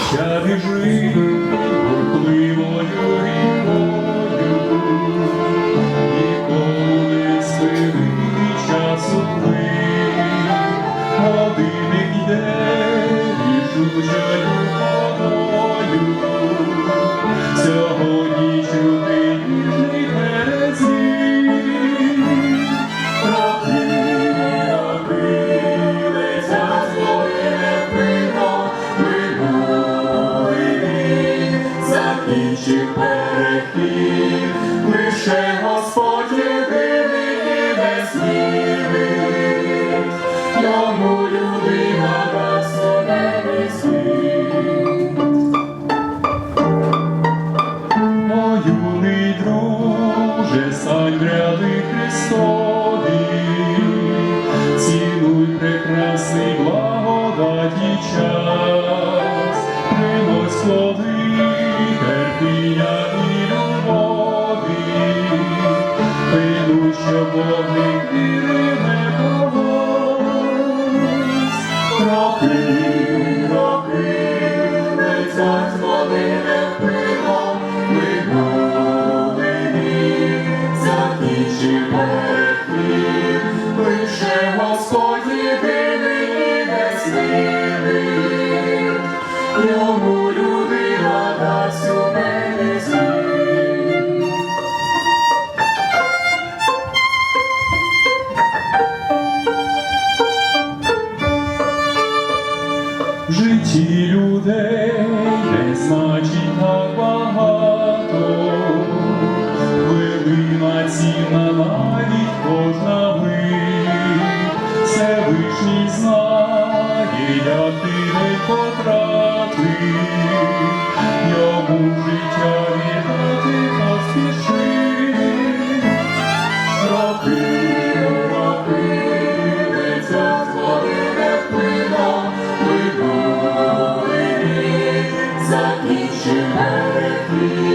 життя біжить бурхливою рікою, ніколи сивий час одний, один йде, і жуча. наші лише Господь єдиний і не людина дасть небесний. Світ. Юний друже, сань ряди Христові, цінуй прекрасний благодаті час, принось плоди Holy you have a voice, людей, не значить так багато, глибина цінна, навіть кожна мить, все вишній знає, як ти не потратив. free.